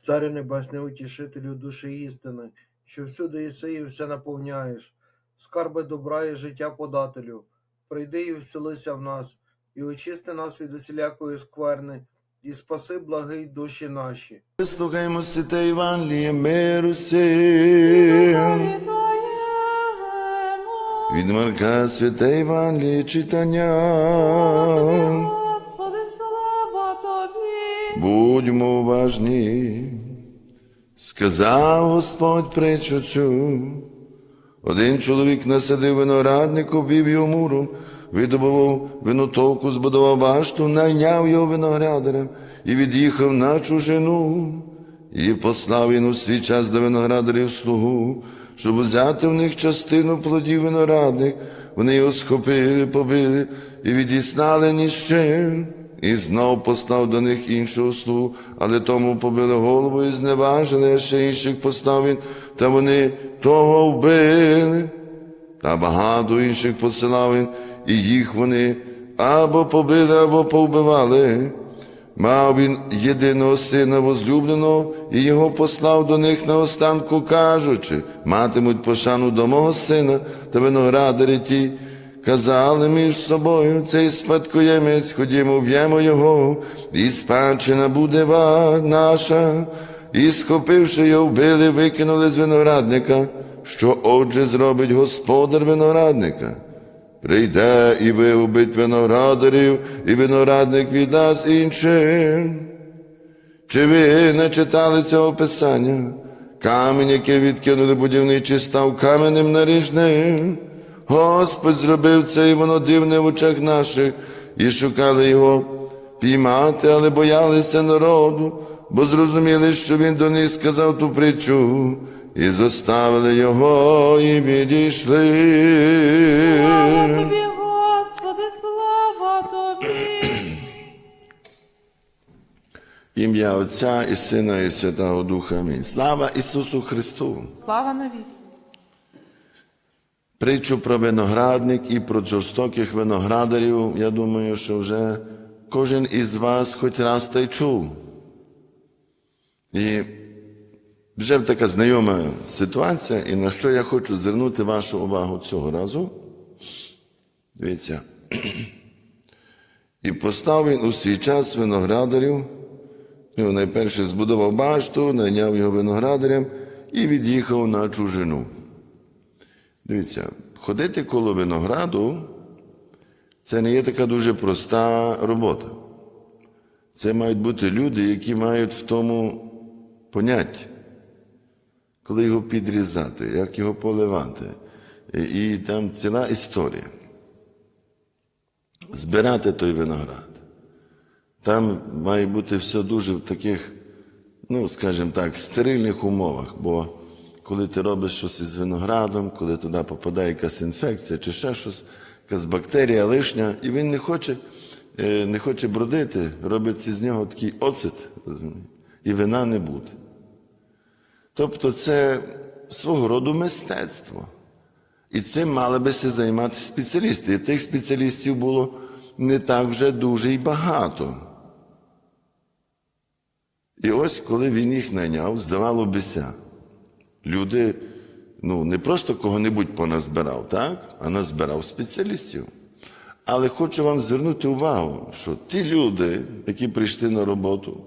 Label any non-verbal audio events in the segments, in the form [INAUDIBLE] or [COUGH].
Царю Небесний, утішителю душі істини, що всюди єси і все наповняєш, скарби добра і життя подателю, прийди і вселися в нас, і очисти нас від усілякої скверни, і спаси благий душі наші. Слухаємо святе Євангеліє миру сим. Від Марка святе Євангеліє читання. Будьмо уважні. Сказав Господь притчу цю. Один чоловік насадив виноградник, обвів його муром, видобував винотовку, збудував башту, найняв його виноградарем і від'їхав на чужину. І послав він у свій час до виноградарів слугу, щоб взяти в них частину плодів виноградних. Вони його схопили, побили і відіснали ні з чим. І знов послав до них іншого слугу, але тому побили голову і зневажили, а ще інших послав він, та вони того вбили. Та багато інших посилав він, і їх вони або побили, або повбивали. Мав він єдиного сина возлюбленого, і його послав до них на останку, кажучи, матимуть пошану до мого сина та виноградарі ті. Казали між собою цей спадкоємець, ходімо, в'ємо його, і спадщина буде наша. І, схопивши його, вбили, викинули з виноградника. Що отже зробить господар виноградника? Прийде і вигубить виноградарів, і виноградник віддасть іншим. Чи ви не читали цього писання? Камінь, який відкинули будівничі, став каменем наріжним. Господь зробив це, і воно дивне в очах наших, і шукали його піймати, але боялися народу, бо зрозуміли, що він до них сказав ту притчу, і заставили його, і відійшли. Слава тобі, Господи, слава тобі. Ім'я Отця і Сина, і Святого Духа. Амінь. Слава Ісусу Христу! Слава навіки. Притчу про виноградник і про жорстоких виноградарів, я думаю, що вже кожен із вас хоч раз та й чув. І вже така знайома ситуація, і на що я хочу звернути вашу увагу цього разу. Дивіться. І постав він у свій час виноградарів, ну, найперше збудував башту, найняв його виноградарям і від'їхав на чужину. Дивіться, ходити коло винограду це не є така дуже проста робота. Це мають бути люди, які мають в тому поняття, коли його підрізати, як його поливати. І, там ціла історія. Збирати той виноград. Там має бути все дуже в таких, ну, скажімо так, стерильних умовах, бо коли ти робиш щось із виноградом, коли туди попадає якась інфекція чи ще щось, якась бактерія лишня, і він не хоче, е, не хоче бродити, робиться з нього такий оцет, і вина не буде. Тобто це свого роду мистецтво. І цим мали бися займатися спеціалісти. І тих спеціалістів було не так вже дуже і багато. І ось коли він їх найняв, здавало бися, люди ну, не просто кого-небудь поназбирав, так? а назбирав спеціалістів. Але хочу вам звернути увагу, що ті люди, які прийшли на роботу,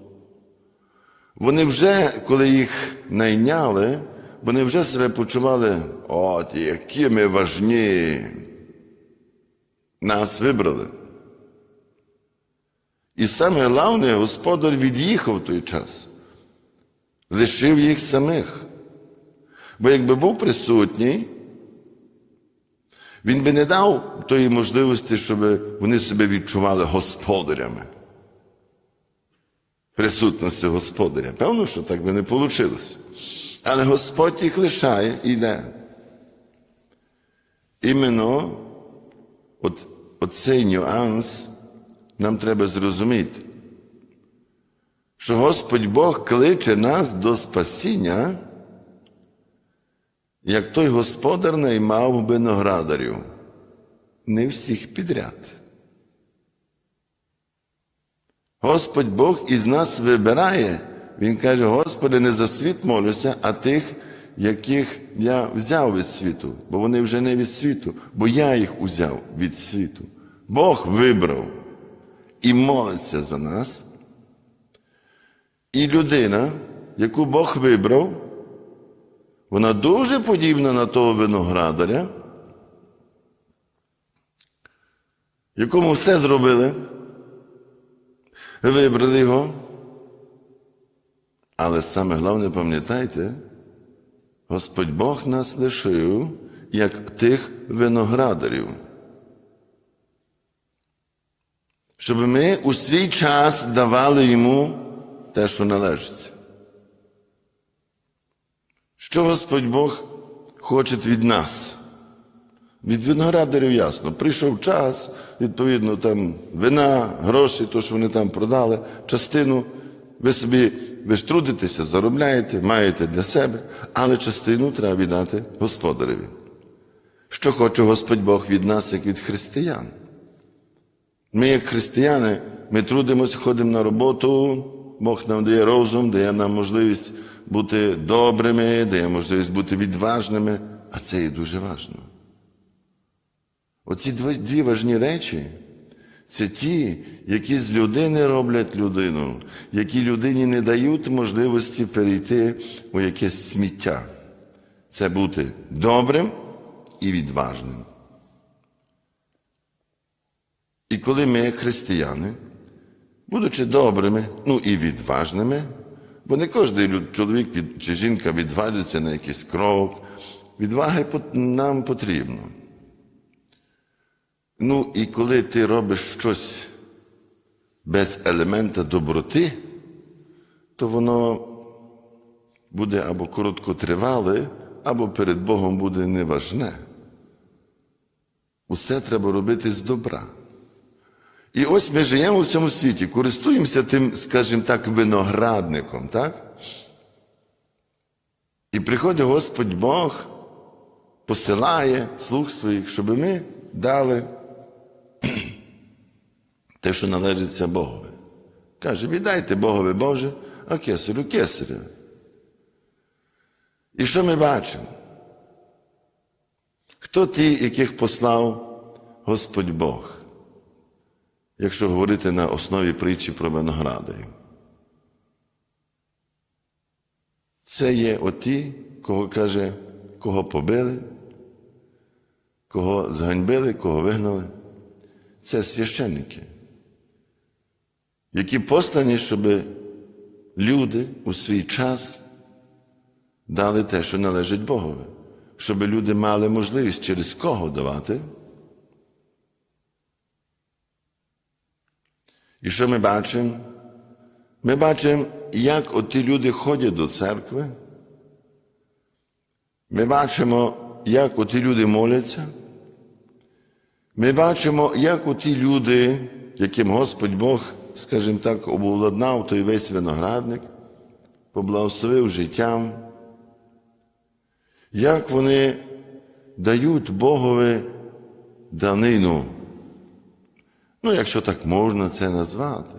вони вже, коли їх найняли, вони вже себе почували, от, які ми важні. Нас вибрали. І саме головне, господар від'їхав той час, лишив їх самих. Бо якби був присутній, він би не дав тої можливості, щоб вони себе відчували господарями. Присутності господаря. Певно, що так би не вийшло. Але Господь їх лишає і йде. Іменно от, оцей нюанс нам треба зрозуміти, що Господь Бог кличе нас до спасіння, як той господар наймав виноградарів, не всіх підряд. Господь Бог із нас вибирає Він каже: Господи, не за світ молюся, а тих, яких я взяв від світу, бо вони вже не від світу, бо я їх узяв від світу. Бог вибрав і молиться за нас. І людина, яку Бог вибрав, вона дуже подібна на того виноградаря, якому все зробили, вибрали його. Але саме головне, пам'ятайте, Господь Бог нас лишив, як тих виноградарів. Щоб ми у свій час давали йому те, що належить. Що Господь Бог хоче від нас? Від виноградарів ясно. Прийшов час, відповідно, там вина, гроші, то, що вони там продали, частину ви собі ви ж трудитеся, заробляєте, маєте для себе, але частину треба віддати господареві. Що хоче Господь Бог від нас, як від християн? Ми, як християни, ми трудимося, ходимо на роботу, Бог нам дає розум, дає нам можливість бути добрими, дає можливість бути відважними, а це є дуже важливо. Оці дві важні речі це ті, які з людини роблять людину, які людині не дають можливості перейти у якесь сміття. Це бути добрим і відважним. І коли ми, християни, будучи добрими, ну і відважними, бо не кожен чоловік чи жінка відважиться на якийсь крок, відваги нам потрібно. Ну, і коли ти робиш щось без елемента доброти, то воно буде або короткотривале, або перед Богом буде неважне. Усе треба робити з добра. І ось ми живемо в цьому світі, користуємося тим, скажімо так, виноградником, так? І приходить Господь Бог, посилає слуг своїх, щоб ми дали [CLEARS THROAT] те, що належиться Богові. Каже, віддайте Богові Боже, а кесарю кесарю. І що ми бачимо? Хто ті, яких послав Господь Бог? Якщо говорити на основі притчі про виноградарів. Це є оті, кого каже, кого побили, кого зганьбили, кого вигнали. Це священники, які послані, щоб люди у свій час дали те, що належить Богові, щоб люди мали можливість через кого давати. І що ми бачимо? Ми бачимо, як оті люди ходять до церкви. Ми бачимо, як оті люди моляться. Ми бачимо, як оті люди, яким Господь Бог, скажімо так, обладнав той весь виноградник, поблагословив життям, як вони дають Богові данину. Ну, якщо так можна це назвати.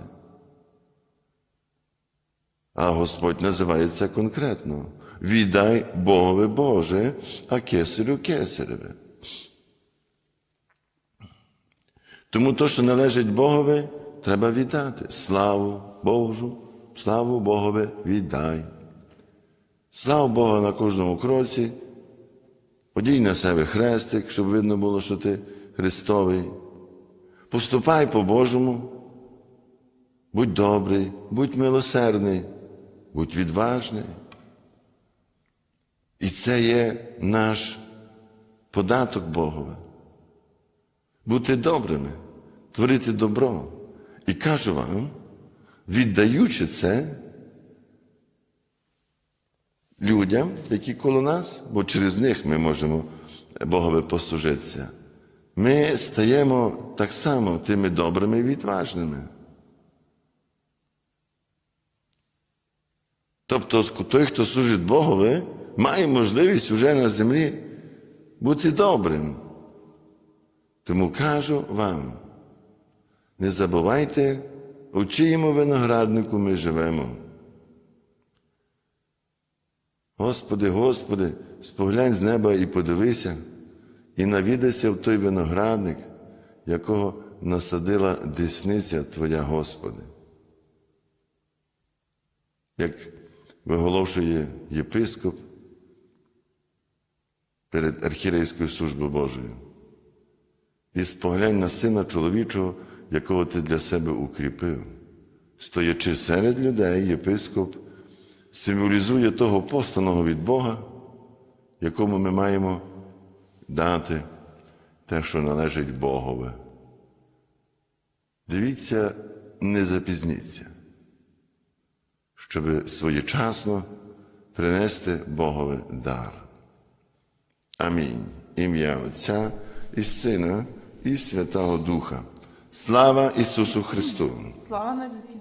А Господь називає це конкретно. Віддай Богові Боже, а кесарю кесареве. Тому то, що належить Богові, треба віддати. Славу Божу, славу Богові віддай. Слава Богу на кожному кроці. Одій на себе хрестик, щоб видно було, що ти Христовий. Поступай по-божому, будь добрий, будь милосердний, будь відважний. І це є наш податок Богове. Бути добрими, творити добро. І кажу вам, віддаючи це людям, які коло нас, бо через них ми можемо Богові послужитися ми стаємо так само тими добрими і відважними. Тобто той, хто служить Богові, має можливість уже на землі бути добрим. Тому кажу вам, не забувайте, у чиєму винограднику ми живемо. Господи, Господи, споглянь з неба і подивися, і навідайся в той виноградник, якого насадила десниця Твоя, Господи. Як виголошує єпископ перед архірейською службою Божою. І споглянь на сина чоловічого, якого ти для себе укріпив. Стоячи серед людей, єпископ символізує того посланого від Бога, якому ми маємо дати те, що належить Богове. Дивіться, не запізніться, щоб своєчасно принести Богове дар. Амінь. Ім'я Отця і Сина, і Святого Духа. Слава Ісусу Христу! Слава навіки.